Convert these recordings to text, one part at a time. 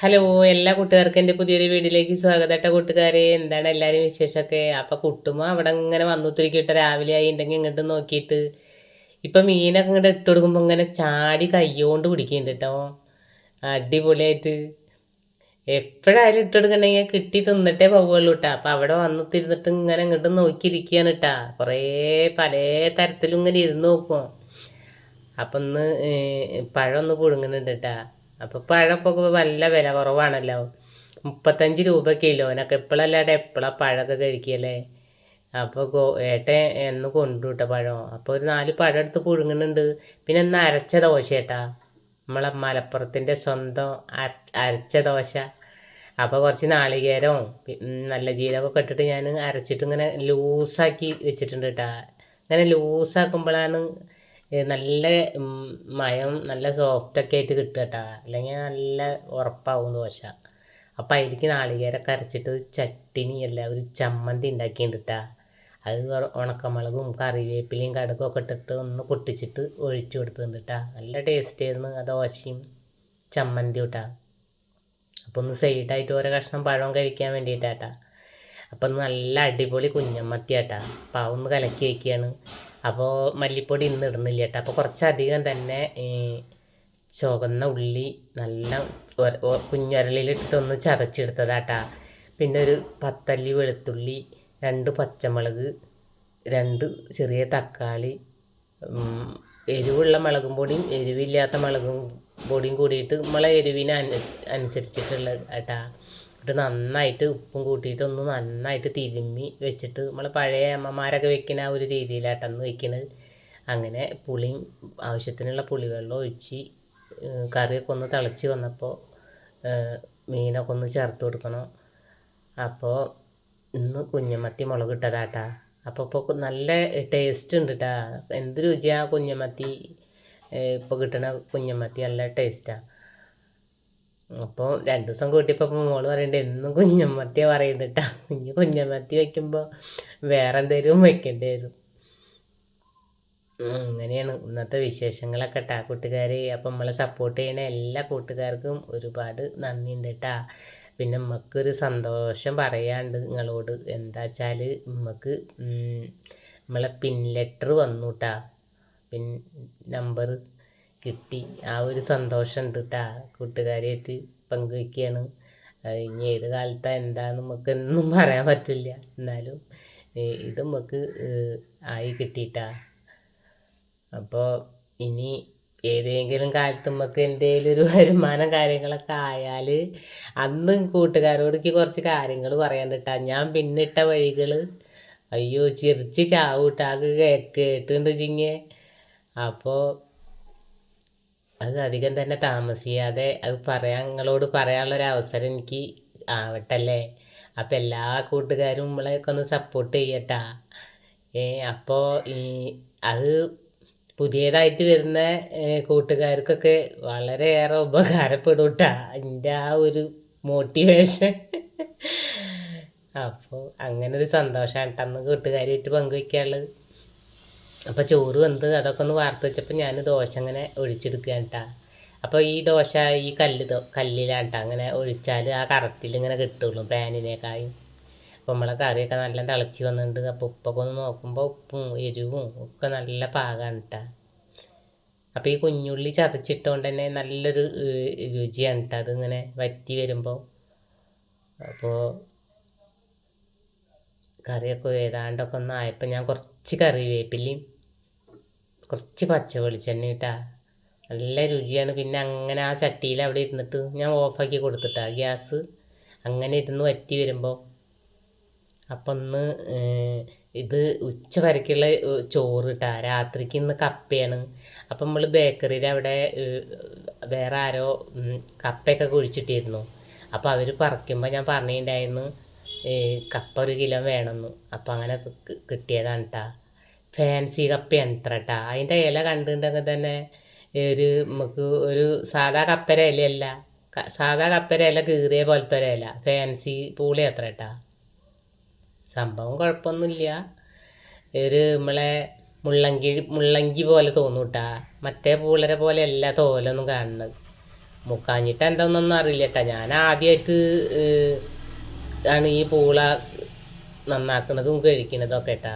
Hello എല്ലാ കൂട്ടുകാർക്കും എന്റെ പുതിയൊരു വീഡിയോയിലേക്ക് സ്വാഗതം കൂട്ടുകാരെ. എന്താണ് എല്ലാവരും വിശേഷമൊക്കെ? അപ്പം കുട്ടുമ്മ അവിടെ ഇങ്ങനെ വന്നു തിരിക്കിട്ട് രാവിലെ ആയി ഉണ്ടെങ്കിൽ ഇങ്ങോട്ട് നോക്കിയിട്ട്. ഇപ്പം മീനൊക്കെ ഇങ്ങോട്ട് ഇട്ട് കൊടുക്കുമ്പോൾ ഇങ്ങനെ ചാടി കയ്യോണ്ട് പിടിക്കുന്നുണ്ട് കേട്ടോ. അടിപൊളിയായിട്ട്. എപ്പോഴായാലും ഇട്ട് കൊടുക്കണമെങ്കിൽ കിട്ടി തിന്നിട്ടേ പോവുള്ളൂ കേട്ടോ. അപ്പം അവിടെ വന്നു തിരുന്നിട്ട് ഇങ്ങനെ ഇങ്ങോട്ട് നോക്കിയിരിക്കുകയാണ് കേട്ടാ. കുറേ പല തരത്തിലും ഇങ്ങനെ ഇരുന്ന് നോക്കും അപ്പം ഒന്ന് പഴം ഒന്ന് പുഴുങ്ങുന്നുണ്ട് കേട്ടാ. അപ്പോൾ പഴമൊക്കെ നല്ല വില കുറവാണല്ലോ. മുപ്പത്തഞ്ച് രൂപ കിലോനൊക്കെ എപ്പോഴല്ലാണ്ട് എപ്പോഴാണ് പഴമൊക്കെ കഴിക്കല്ലേ അപ്പോൾ ഗോ ഏട്ടൻ എന്ന് കൊണ്ടുവിട്ട പഴം. അപ്പോൾ ഒരു നാല് പഴം എടുത്ത് പുഴുങ്ങുന്നുണ്ട്. പിന്നെ ഒന്ന് അരച്ച ദോശ ഏട്ടാ. നമ്മളെ മലപ്പുറത്തിന്റെ സ്വന്തം അര അരച്ച ദോശ. അപ്പോൾ കുറച്ച് നാളികേരവും നല്ല ജീരകമൊക്കെ ഇട്ടിട്ട് ഞാൻ അരച്ചിട്ട് ഇങ്ങനെ ലൂസാക്കി വെച്ചിട്ടുണ്ട് കേട്ടാ ഇങ്ങനെ ലൂസാക്കുമ്പോഴാണ് നല്ല മയം നല്ല സോഫ്റ്റൊക്കെ ആയിട്ട് കിട്ടുക കേട്ടോ അല്ലെങ്കിൽ നല്ല ഉറപ്പാവും ദോശ. അപ്പം അതിലേക്ക് നാളികേരമൊക്കെ അരച്ചിട്ട് ചട്ടിനി അല്ല ഒരു ചമ്മന്തി ഉണ്ടാക്കിയിട്ടുണ്ട് അത് ഉണക്കമുളകും കറിവേപ്പിലയും കടുകൊക്കെ ഇട്ടിട്ട് ഒന്ന് പൊട്ടിച്ചിട്ട് ഒഴിച്ചു കൊടുത്തിട്ടുണ്ട് കേട്ടാ നല്ല ടേസ്റ്റ് ആയിരുന്നു ആ ദോശയും ചമ്മന്തി കേട്ടാ അപ്പോൾ ഒന്ന് സൈഡായിട്ട് ഓരോ കഷ്ണം പഴം കഴിക്കാൻ വേണ്ടിയിട്ടാട്ടാ അപ്പം നല്ല അടിപൊളി കുഞ്ഞമ്മത്തി ആട്ടാ അപ്പം ഒന്ന് കലക്കി വയ്ക്കുകയാണ് അപ്പോൾ മല്ലിപ്പൊടി ഇന്ന് ഇടുന്നില്ല കേട്ടോ. അപ്പോൾ കുറച്ചധികം തന്നെ ചുവന്ന ഉള്ളി നല്ല കുഞ്ഞുരലിലിട്ടിട്ട് ഒന്ന് ചതച്ചെടുത്തതാട്ടാ. പിന്നെ ഒരു പത്തല്ലി വെളുത്തുള്ളി രണ്ട് പച്ചമുളക് രണ്ട് ചെറിയ തക്കാളി എരിവുള്ള മുളകും പൊടിയും എരിവില്ലാത്ത മുളകും പൊടിയും കൂടിയിട്ട് നമ്മളെ എരിവിനെ അനുസ- അനുസരിച്ചിട്ടുള്ള കേട്ടാ എന്നിട്ട് നന്നായിട്ട് ഉപ്പും കൂട്ടിയിട്ട് ഒന്ന് നന്നായിട്ട് തിരുമ്മി വെച്ചിട്ട് നമ്മൾ പഴയ അമ്മമാരൊക്കെ വെക്കുന്ന ആ ഒരു രീതിയിലാട്ടന്ന് വെക്കുന്നത് അങ്ങനെ പുളിയും ആവശ്യത്തിനുള്ള പുളിവെള്ളം ഒഴിച്ച് കറിയൊക്കെ ഒന്ന് തിളച്ച് വന്നപ്പോൾ മീനൊക്കെ ഒന്ന് ചേർത്ത് കൊടുക്കണം. അപ്പോൾ ഇന്ന് കുഞ്ഞമത്തി മുളക് ഇട്ടതാട്ടാ. അപ്പോൾ ഇപ്പോൾ നല്ല ടേസ്റ്റ് ഉണ്ട് കേട്ടാ എന്ത് രുചിയാണ് കുഞ്ഞമത്തി? ഇപ്പോൾ കിട്ടുന്ന കുഞ്ഞമത്തി നല്ല ടേസ്റ്റാണ് അപ്പോൾ രണ്ട് ദിവസം കൂട്ടിയപ്പോൾ മോൾ പറയണ്ട എന്നും കുഞ്ഞമ്മത്തിയാണ് പറയുന്നത് കേട്ടാ ഇനി കുഞ്ഞമ്മത്തി വയ്ക്കുമ്പോൾ വേറെ എന്തെങ്കിലും വയ്ക്കേണ്ടി വരും അങ്ങനെയാണ്. ഇന്നത്തെ വിശേഷങ്ങളൊക്കെ കേട്ടാ കൂട്ടുകാരെ അപ്പം നമ്മളെ സപ്പോർട്ട് ചെയ്യുന്ന എല്ലാ കൂട്ടുകാർക്കും ഒരുപാട് നന്ദിയുണ്ട് കേട്ടാ പിന്നെ നമുക്കൊരു സന്തോഷം പറയാണ്ട് നിങ്ങളോട് എന്താ വെച്ചാൽ നമുക്ക് നമ്മളെ പിൻ ലെറ്റർ വന്നു കേട്ടാ പിൻ നമ്പർ കിട്ടി. ആ ഒരു സന്തോഷം ഉണ്ട് കേട്ടാ കൂട്ടുകാരിയായിട്ട് പങ്കുവയ്ക്കുകയാണ് ഇനി ഏത് കാലത്താണ് എന്താന്ന് നമുക്ക് ഒന്നും പറയാൻ പറ്റില്ല. എന്നാലും ഇത് നമുക്ക് ആയി കിട്ടിയിട്ടാ അപ്പോൾ ഇനി ഏതെങ്കിലും കാലത്ത് നമുക്ക് എന്തെങ്കിലും ഒരു വരുമാനം കാര്യങ്ങളൊക്കെ ആയാൽ അന്ന് കൂട്ടുകാരോട് എനിക്ക് കുറച്ച് കാര്യങ്ങൾ പറയാൻ കിട്ടാ ഞാൻ പിന്നിട്ട വഴികൾ അയ്യോ ചിരിച്ച് ചാവൂട്ടാക്ക് കേട്ടുണ്ട് ചിങ്ങേ അപ്പോൾ അത് അധികം തന്നെ താമസിയാതെ അത് പറയാൻ നിങ്ങളോട് പറയാനുള്ളൊരു അവസരം എനിക്ക് ആവട്ടല്ലേ? അപ്പം എല്ലാ കൂട്ടുകാരും നമ്മളെയൊക്കെ ഒന്ന് സപ്പോർട്ട് ചെയ്യട്ടാ. അപ്പോൾ ഈ അത് പുതിയതായിട്ട് വരുന്ന കൂട്ടുകാർക്കൊക്കെ വളരെയേറെ ഉപകാരപ്പെടും കേട്ടാ എന്റെ ആ ഒരു മോട്ടിവേഷൻ അപ്പോൾ അങ്ങനെ ഒരു കേട്ടോ അന്ന് കൂട്ടുകാരുമായിട്ട് പങ്കുവയ്ക്കാനുള്ളത് അപ്പോൾ ചോറ് വെന്ത് അതൊക്കെ ഒന്ന് വാർത്ത് വെച്ചപ്പോൾ ഞാൻ ദോശ അങ്ങനെ ഒഴിച്ചെടുക്കുകയാണ് കേട്ടോ അപ്പോൾ ഈ ദോശ ഈ കല്ല് കല്ലിലാണ് കേട്ടോ അങ്ങനെ ഒഴിച്ചാൽ ആ കറക്റ്റിൽ ഇങ്ങനെ കിട്ടുള്ളൂ പാനിനേക്കായും. അപ്പോൾ നമ്മളെ കറിയൊക്കെ നല്ല തിളച്ച് വന്നിട്ടുണ്ട്. അപ്പോൾ ഉപ്പൊക്കെ ഒന്ന് നോക്കുമ്പോൾ ഉപ്പും എരിവും ഒക്കെ നല്ല പാകമാണ് കേട്ടോ അപ്പോൾ ഈ കുഞ്ഞുള്ളി ചതച്ചിട്ടുകൊണ്ട് തന്നെ നല്ലൊരു രുചിയാണ് കേട്ടോ അതിങ്ങനെ വറ്റി വരുമ്പോൾ അപ്പോൾ കറിയൊക്കെ ഏതാണ്ടൊക്കെ ഒന്നായപ്പോൾ ഞാൻ കുറച്ച് കറി കറിവേപ്പിലയും കുറച്ച് പച്ച വെളിച്ചെണ്ണ ഇട്ടാ. നല്ല രുചിയാണ്. പിന്നെ അങ്ങനെ ആ ചട്ടിയിൽ അവിടെ ഇരുന്നിട്ട് ഞാൻ ഓഫാക്കി കൊടുത്തിട്ടാ. ഗ്യാസ് അങ്ങനെ ഇരുന്ന് വറ്റി വരുമ്പോൾ അപ്പം ഒന്ന് ഇത് ഉച്ച വരയ്ക്കുള്ള ചോറ് ഇട്ടാ രാത്രിക്ക് ഇന്ന് കപ്പയാണ്. അപ്പം നമ്മൾ ബേക്കറിയിൽ അവിടെ വേറെ ആരോ കപ്പയൊക്കെ കുഴിച്ചിട്ടിരുന്നു. അപ്പോൾ അവർ പറിക്കുമ്പോൾ ഞാൻ പറഞ്ഞിട്ടുണ്ടായിരുന്നു കപ്പ ഒരു കിലോ വേണമെന്ന്. അപ്പം അങ്ങനെ കിട്ടിയതാണ് കേട്ടാ ഫാൻസി കപ്പയാണ് ഇത്ര അതിന്റെ ഇല കണ്ടിട്ടുണ്ടെങ്കിൽ തന്നെ ഒരു നമുക്ക് ഒരു സാധാ കപ്പര ഇലയല്ല. സാധാ കപ്പര ഇല കീറിയ പോലത്തെ ഒരു ഇല. ഫാൻസി പൂളി അത്ര കേട്ടാ സംഭവം കുഴപ്പമൊന്നുമില്ല. ഒരു നമ്മളെ മുള്ളങ്കി മുള്ളങ്കി പോലെ തോന്നും കേട്ടാ മറ്റേ പൂളരെ പോലെ അല്ല തോലൊന്നും കാണുന്നത്. മുക്കാഞ്ഞിട്ട് എന്താണെന്നൊന്നും അറിയില്ല കേട്ടാ ഞാൻ ആദ്യമായിട്ട് ആണ് ഈ പൂള നന്നാക്കുന്നതും കഴിക്കുന്നതും ഒക്കെ കേട്ടാ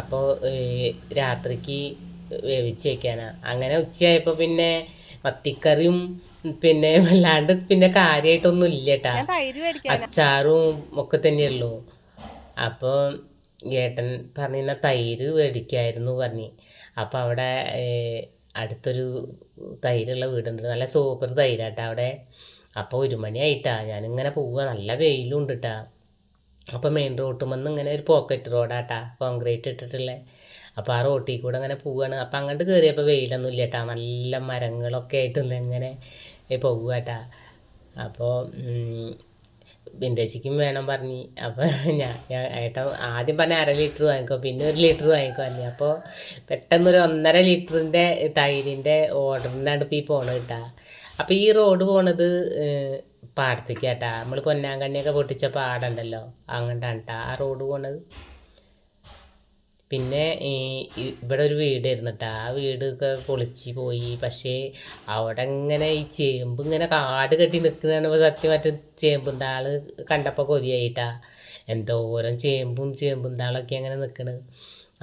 അപ്പോൾ രാത്രിക്ക് വേവിച്ച് വയ്ക്കാനാ അങ്ങനെ ഉച്ചയായപ്പോൾ പിന്നെ മത്തിക്കറിയും പിന്നെ വല്ലാണ്ട് പിന്നെ കാര്യമായിട്ടൊന്നും ഇല്ല കേട്ടാ അച്ചാറും ഒക്കെ തന്നെയുള്ളൂ. അപ്പോൾ ഏട്ടൻ പറഞ്ഞിരുന്ന തൈര് മേടിക്കായിരുന്നു പറഞ്ഞു. അപ്പോൾ അവിടെ അടുത്തൊരു തൈരുള്ള വീടുണ്ട്. നല്ല സൂപ്പർ തൈരാട്ടാ അവിടെ. അപ്പോൾ ഒരു മണിയായിട്ടാ. ഞാനിങ്ങനെ പോവുക നല്ല വെയിലും ഉണ്ട് കേട്ടാ അപ്പോൾ മെയിൻ റോട്ടുമെന്ന് ഇങ്ങനെ ഒരു പോക്കറ്റ് റോഡാട്ടാ കോൺക്രീറ്റ് ഇട്ടിട്ടുള്ള. അപ്പോൾ ആ റോട്ടിൽ കൂടെ അങ്ങനെ പോവുകയാണ് അപ്പോൾ അങ്ങോട്ട് കയറിയപ്പോൾ വെയിലൊന്നും ഇല്ല കേട്ടാ നല്ല മരങ്ങളൊക്കെ ആയിട്ട് ഇങ്ങനെ പോവുക കേട്ടാ അപ്പോൾ ബിന്ദേച്ചിക്കും വേണം പറഞ്ഞു. അപ്പോൾ ഞാൻ ഏട്ടൻ ആദ്യം പറഞ്ഞ അര ലിറ്റർ വാങ്ങിക്കോ പിന്നെ ഒരു ലിറ്റർ വാങ്ങിക്കോ പറഞ്ഞു. അപ്പോൾ പെട്ടെന്നൊരു ഒന്നര ലിറ്ററിന്റെ തൈരിന്റെ ഓർഡറിനാണ് ഇപ്പോൾ ഈ പോണത് കേട്ടാ അപ്പോൾ ഈ റോഡ് പോണത് പാടത്തേക്ക് കേട്ടാ നമ്മൾ പൊന്നാങ്കണ്ണിയൊക്കെ പൊട്ടിച്ച പാടുണ്ടല്ലോ? അങ്ങോട്ടാണ് ആ റോഡ് പോണത്. പിന്നെ ഈ ഇവിടെ ഒരു വീടായിരുന്നു കേട്ടോ ആ വീടൊക്കെ പൊളിച്ച് പോയി. പക്ഷേ അവിടെ ഇങ്ങനെ ഈ ചേമ്പ് ഇങ്ങനെ കാട് കെട്ടി നിൽക്കുന്നതാണ് സത്യം മറ്റും ചേമ്പും താൾ കണ്ടപ്പോൾ കൊതിയായിട്ടാ. എന്തോരം ചേമ്പും ചേമ്പും താളൊക്കെ അങ്ങനെ നിൽക്കണ്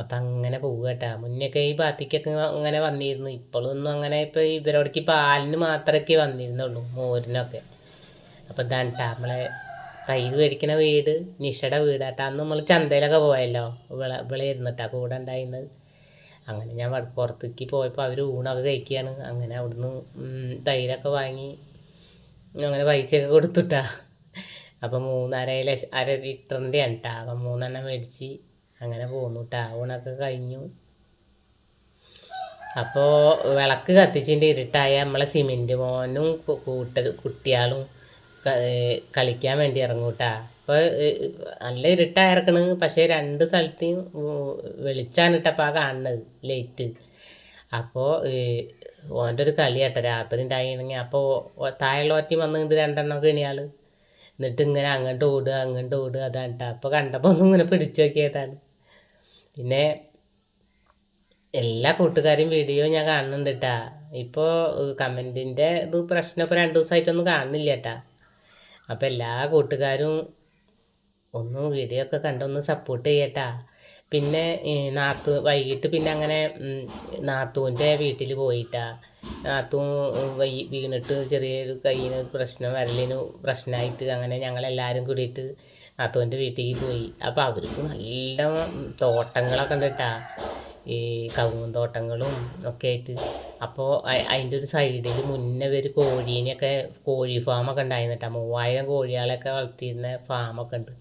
അപ്പം അങ്ങനെ പോവുക കേട്ടാ മുന്നൊക്കെ ഈ ഭാഗത്തേക്കൊക്കെ അങ്ങനെ വന്നിരുന്നു. ഇപ്പോഴൊന്നും അങ്ങനെ ഇപ്പോൾ ഇവരോടേക്ക് പാലിന് മാത്രമൊക്കെ വന്നിരുന്നുള്ളൂ മോരിനൊക്കെ. അപ്പം ഇതാണ് ട്ടാ നമ്മളെ കയ്യിൽ മേടിക്കുന്ന വീട് നിഷയുടെ വീടാട്ടാ അന്ന് നമ്മൾ ചന്തയിലൊക്കെ പോയല്ലോ. വിള വിളയിരുന്നിട്ടാ കൂടെ ഉണ്ടായിരുന്നു അങ്ങനെ ഞാൻ പുറത്തേക്ക് പോയപ്പോൾ അവർ ഊണൊക്കെ കഴിക്കുകയാണ് അങ്ങനെ അവിടുന്ന് തൈരൊക്കെ വാങ്ങി അങ്ങനെ പൈസയൊക്കെ കൊടുത്തുട്ടാ. അപ്പം മൂന്നര ലക്ഷ അര ലിറ്ററിന്റെ ആണ് കേട്ടാ അപ്പം മൂന്നെണ്ണം മേടിച്ച് അങ്ങനെ പോന്നു കേട്ടാ ഊണൊക്കെ കഴിഞ്ഞു. അപ്പോൾ വിളക്ക് കത്തിച്ചിന്റെ ഇരുട്ടായ നമ്മളെ സിമെന്റ് മോനും കൂട്ട കുട്ടികളും കളിക്കാൻ വേണ്ടി ഇറങ്ങും കേട്ടാ അപ്പോൾ നല്ല ഇരുട്ടായിറക്കണ് പക്ഷേ രണ്ട് സ്ഥലത്തെയും വെളിച്ചാണ് ഇട്ടപ്പോൾ ആ കാണുന്നത് ലൈറ്റ് അപ്പോൾ ഓന്റെ ഒരു കളി കേട്ടോ രാത്രി ഉണ്ടായിരുന്നെങ്കിൽ അപ്പോൾ താഴെയുള്ള ഒറ്റ വന്നിട്ട് രണ്ടെണ്ണം കിണിയാൾ എന്നിട്ട് ഇങ്ങനെ അങ്ങോട്ട് ഓടുക അങ്ങോട്ട് ഓടുക അതാണ് കേട്ടോ അപ്പോൾ കണ്ടപ്പോൾ ഒന്നും ഇങ്ങനെ പിടിച്ചു നോക്കിയതാണ്. പിന്നെ എല്ലാ കൂട്ടുകാരും വീഡിയോ ഞാൻ കാണുന്നുണ്ട് കേട്ടാ ഇപ്പോൾ കമന്റിന്റെ ഇത് പ്രശ്നം ഇപ്പോൾ രണ്ട് ദിവസമായിട്ടൊന്നും കാണുന്നില്ല കേട്ടാ അപ്പോൾ എല്ലാ കൂട്ടുകാരും ഒന്ന് വീഡിയോ ഒക്കെ കണ്ടൊന്ന് സപ്പോർട്ട് ചെയ്യട്ടാ. പിന്നെ നാത്തു വൈകിട്ട് പിന്നെ അങ്ങനെ നാത്തൂന്റെ വീട്ടിൽ പോയിട്ടാ. നാത്തു വൈ വീണിട്ട് ചെറിയൊരു കയ്യിന് പ്രശ്നം വരലിന് പ്രശ്നമായിട്ട് അങ്ങനെ ഞങ്ങളെല്ലാവരും കൂടിയിട്ട് നാത്തൂന്റെ വീട്ടിലേക്ക് പോയി. അപ്പോൾ അവർക്ക് നല്ല തോട്ടങ്ങളൊക്കെ ഉണ്ട് കേട്ടാ ഈ കവുങ്ങും തോട്ടങ്ങളും ഒക്കെ ആയിട്ട്. അപ്പോൾ അതിന്റെ ഒരു സൈഡിൽ മുന്നേ ഒരു കോഴീനെയൊക്കെ കോഴി ഫാമൊക്കെ ഉണ്ടായിരുന്നു മൂവായിരം കോഴികളെയൊക്കെ വളർത്തിയിരുന്ന ഫാമൊക്കെ ഉണ്ട്.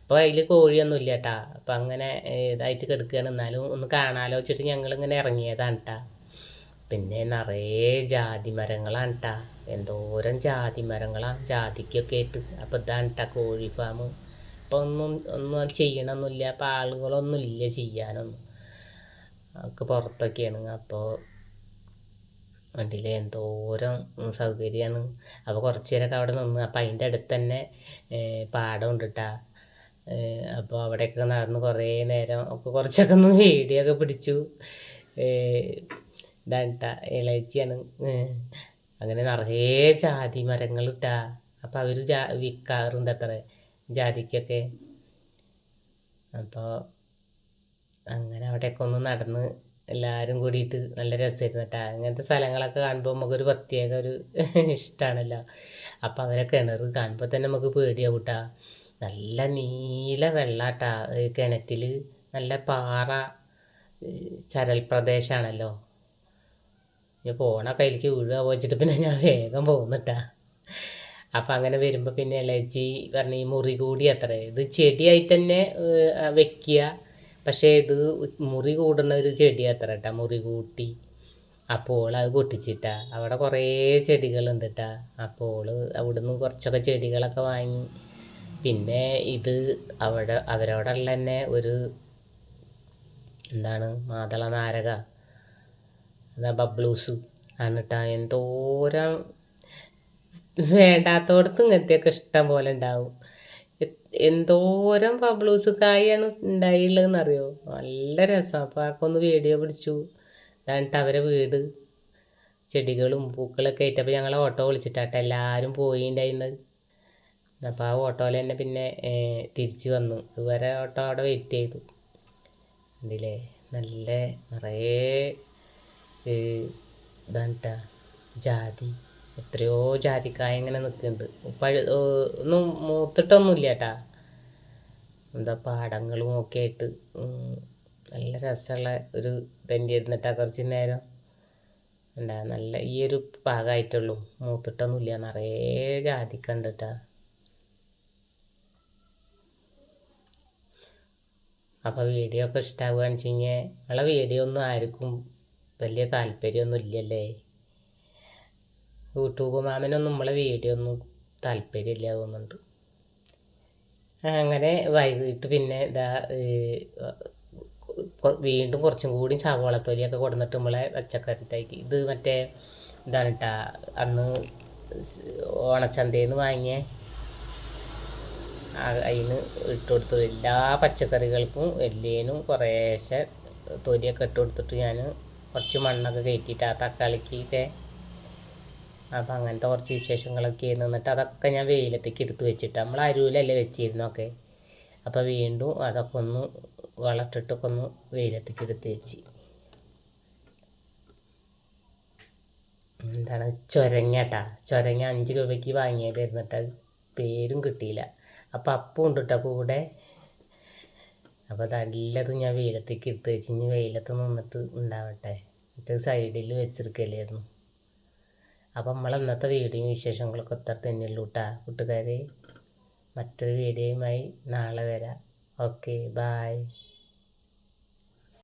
അപ്പോൾ അതിൽ കോഴിയൊന്നും ഇല്ല കേട്ടാ അപ്പം അങ്ങനെ ഇതായിട്ട് കിടക്കുകയാണ് എന്നാലും ഒന്ന് കാണാലോ വെച്ചിട്ട് ഞങ്ങളിങ്ങനെ ഇറങ്ങിയതാണ് കേട്ടാ പിന്നെ നിറയെ ജാതി മരങ്ങളാണ് കേട്ടാ എന്തോരം ജാതി മരങ്ങളാണ് ജാതിക്കൊക്കെ ആയിട്ട്. അപ്പോൾ ഇതാണ് കേട്ടാ കോഴി ഫാം അപ്പോൾ ഒന്നും ഒന്നും ചെയ്യണമൊന്നുമില്ല അപ്പോൾ ആളുകളൊന്നും ഇല്ല ചെയ്യാനൊന്നും. ഒക്കെ പുറത്തൊക്കെയാണ്. അപ്പോൾ വണ്ടിയിൽ എന്തോരം സൗകര്യമാണ് അപ്പോൾ കുറച്ച് നേരമൊക്കെ അവിടെ നിന്ന്. അപ്പോൾ അതിന്റെ അടുത്ത് തന്നെ പാടം ഉണ്ട് കേട്ടാ അപ്പോൾ അവിടെയൊക്കെ നടന്ന് കുറേ നേരം ഒക്കെ കുറച്ചൊക്കെ ഒന്ന് വീഡിയോ ഒക്കെ പിടിച്ചു ഇതാണ്ട ഇതാണ് കേട്ടാ അങ്ങനെ നിറയെ ജാതി മരങ്ങൾ ഇട്ടാ അപ്പോൾ അവർ ജാ വിൽക്കാറുണ്ട് അത്ര ജാതിക്കൊക്കെ. അപ്പോൾ അങ്ങനെ അവിടെയൊക്കെ ഒന്ന് നടന്ന് എല്ലാവരും കൂടിയിട്ട് നല്ല രസമായിരുന്നു കേട്ടോ. അങ്ങനത്തെ സ്ഥലങ്ങളൊക്കെ കാണുമ്പോൾ നമുക്കൊരു പ്രത്യേക ഒരു ഇഷ്ടമാണല്ലോ അപ്പോൾ അവരെ കിണർ കാണുമ്പോൾ തന്നെ നമുക്ക് പേടിയാവും കേട്ടോ. നല്ല നീല വെള്ളാട്ടാ കിണറ്റിൽ നല്ല പാറ ചരൽ പ്രദേശമാണല്ലോ ഇനി പോണ കയ്യിലേക്ക് വീഴുക വെച്ചിട്ട് പിന്നെ ഞാൻ വേഗം പോകുന്നിട്ടാ അപ്പം അങ്ങനെ വരുമ്പോൾ പിന്നെ ഇളച്ചി പറഞ്ഞ ഈ മുറി കൂടി അത്ര. ഇത് ചെടിയായി തന്നെ വെക്കുക. പക്ഷേ ഇത് മുറി കൂടുന്ന ഒരു ചെടി അത്ര കേട്ടാ മുറി കൂട്ടി. അപ്പോൾ അത് പൊട്ടിച്ചിട്ട. അവിടെ കുറേ ചെടികളുണ്ട് കേട്ടാ അപ്പോൾ അവിടുന്ന് കുറച്ചൊക്കെ ചെടികളൊക്കെ വാങ്ങി. പിന്നെ ഇത് അവിടെ അവരോടുള്ള തന്നെ ഒരു എന്താണ് മാതള നാരക അതാ ബബ്ലൂസ് ആണ് എന്തോരം വേണ്ടാത്തോടത്ത് ഇങ്ങനത്തെയൊക്കെ ഇഷ്ടം പോലെ ഉണ്ടാവും. എന്തോരം ബബ്ലൂസ് കായാണ് ഉണ്ടായുള്ളതെന്ന് അറിയോ നല്ല രസം. അപ്പോൾ ആക്കൊന്ന് വീഡിയോ പിടിച്ചു. എന്നിട്ട് അവരെ വീട് ചെടികളും പൂക്കളൊക്കെ ആയിട്ട് ആയിട്ടപ്പോൾ ഞങ്ങൾ ഓട്ടോ വിളിച്ചിട്ടാട്ടെ എല്ലാവരും പോയി പോയിണ്ടായിരുന്നത് അപ്പോൾ ആ ഓട്ടോയിൽ തന്നെ പിന്നെ തിരിച്ചു വന്നു. ഇതുവരെ ഓട്ടോ അവിടെ വെയിറ്റ് ചെയ്തു. കണ്ടില്ലേ? നല്ല നിറയെ ഇതാണ് ജാതി. എത്രയോ ജാതിക്കായ ഇങ്ങനെ നിൽക്കുന്നുണ്ട് പഴു ഒന്നും മൂത്തിട്ടൊന്നുമില്ല കേട്ടാ എന്താ പാടങ്ങളും ഒക്കെ ആയിട്ട് നല്ല രസമുള്ള ഒരു തന്നെ ഇരുന്നിട്ടാ കുറച്ച് നേരം. എന്താ നല്ല ഈ ഒരു പാകമായിട്ടുള്ളൂ മൂത്തിട്ടൊന്നുമില്ല നിറയെ ജാതിക്കുണ്ട് കേട്ടാ അപ്പോൾ വീഡിയോ ഒക്കെ ഇഷ്ടാവുകയാണെന്ന് വെച്ച് കഴിഞ്ഞാൽ നമ്മളെ വീഡിയോ ഒന്നും ആർക്കും വലിയ താല്പര്യമൊന്നും ഇല്ലല്ലേ യൂട്യൂബ് മാമിനൊന്നും നമ്മളെ വീഡിയോ ഒന്നും താല്പര്യമില്ല തോന്നുന്നുണ്ട്. അങ്ങനെ വൈകിട്ട് പിന്നെ ഇതാ വീണ്ടും കുറച്ചും കൂടി സവോളത്തൊലിയൊക്കെ കൊടുന്നിട്ട് നമ്മളെ പച്ചക്കറി തൈക്ക് ഇത് മറ്റേ ഇതാണ് കേട്ടാ അന്ന് ഓണച്ചന്തയിൽ നിന്ന് വാങ്ങിയ അതിന് ഇട്ട് കൊടുത്തു. എല്ലാ പച്ചക്കറികൾക്കും എല്ലേനും കുറേശ്ശെ തൊലിയൊക്കെ ഇട്ട് കൊടുത്തിട്ട് ഞാൻ കുറച്ച് മണ്ണൊക്കെ കയറ്റിയിട്ട് ആ തക്കാളിക്കൊക്കെ അപ്പം അങ്ങനത്തെ കുറച്ച് വിശേഷങ്ങളൊക്കെ ആയിരുന്നു. എന്നിട്ട് അതൊക്കെ ഞാൻ വെയിലത്തേക്ക് എടുത്ത് വെച്ചിട്ട് നമ്മൾ അരുവിലല്ലേ വെച്ചിരുന്നൊക്കെ അപ്പോൾ വീണ്ടും അതൊക്കെ ഒന്ന് വളർത്തിട്ടൊക്കെ ഒന്ന് വെയിലത്തേക്ക് എടുത്ത് വെച്ച്. എന്താണ്? ചൊരങ്ങട്ടാ ചൊരങ്ങ അഞ്ച് രൂപയ്ക്ക് വാങ്ങിയതായിരുന്നു കേട്ടോ പേരും കിട്ടിയില്ല. അപ്പം അപ്പം ഉണ്ട് കേട്ടോ കൂടെ. അപ്പോൾ നല്ലതും ഞാൻ വെയിലത്തേക്ക് എടുത്ത് വെച്ച്. ഇനി വെയിലത്ത് നിന്നിട്ട് ഉണ്ടാവട്ടെ. എന്നിട്ട് സൈഡിൽ വെച്ചെടുക്കലായിരുന്നു അപ്പം നമ്മൾ ഇന്നത്തെ വീഡിയോയും വിശേഷങ്ങളൊക്കെ ഇത്ര തന്നെയുള്ളൂ കേട്ടാ കൂട്ടുകാരെ. മറ്റൊരു വീഡിയോയുമായി നാളെ വരാം. Okay bye